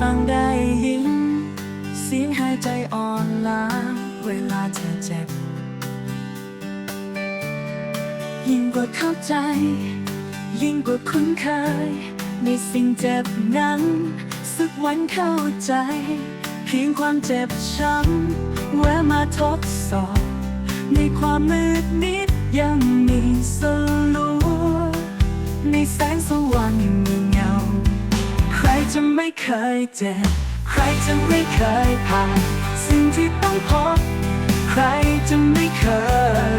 ฟังได้ยินเสียงหายใจอ่อนล้าเวลาเธอเจ็บ ยิ่งกว่าเข้าใจ ยิ่งกว่าคุ้นเคย ในสิ่งเจ็บนั้น สักวันเข้าใจ เพียงความเจ็บช้ำแวะมาทดสอบ ในความมืดนิดยัง จะไม่เคยเจ็บ ใครจะไม่เคยผ่าน สิ่งที่ต้องพบ ใครจะไม่เค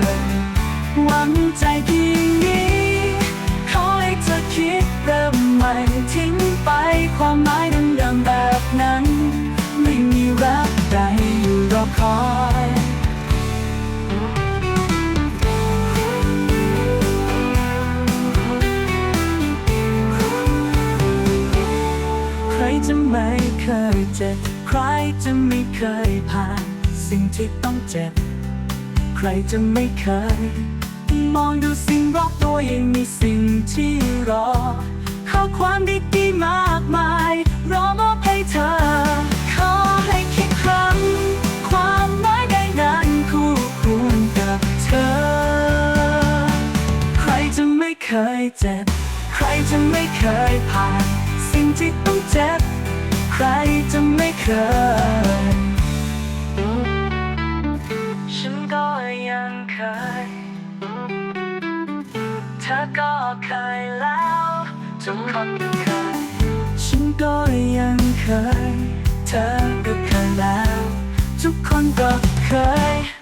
ย หวังใจ ไม่เคยเจ็บ ใครจะไม่เคยผ่าน สิ่งที่ต้องเจ็บ ใครจะไม่เคย มองดูสิ่งรอบตัวยังมีสิ่งที่รอ ข้อความดีๆมากมาย รอมอบให้เธอ ขอให้คิดครั้ง ความหมายได้นั้นคู่ควรกับเธอ ใครจะไม่เคยเจ็บ ใครจะไม่เคยผ่าน สิ่งที่ต้องเจ เคย ฉันก็ยังเคย เธอก็เคยแล้ว ทุกคนก็เคยฉันก็ยังเคยเธอก็เคยแล้วทุกคนก็เคย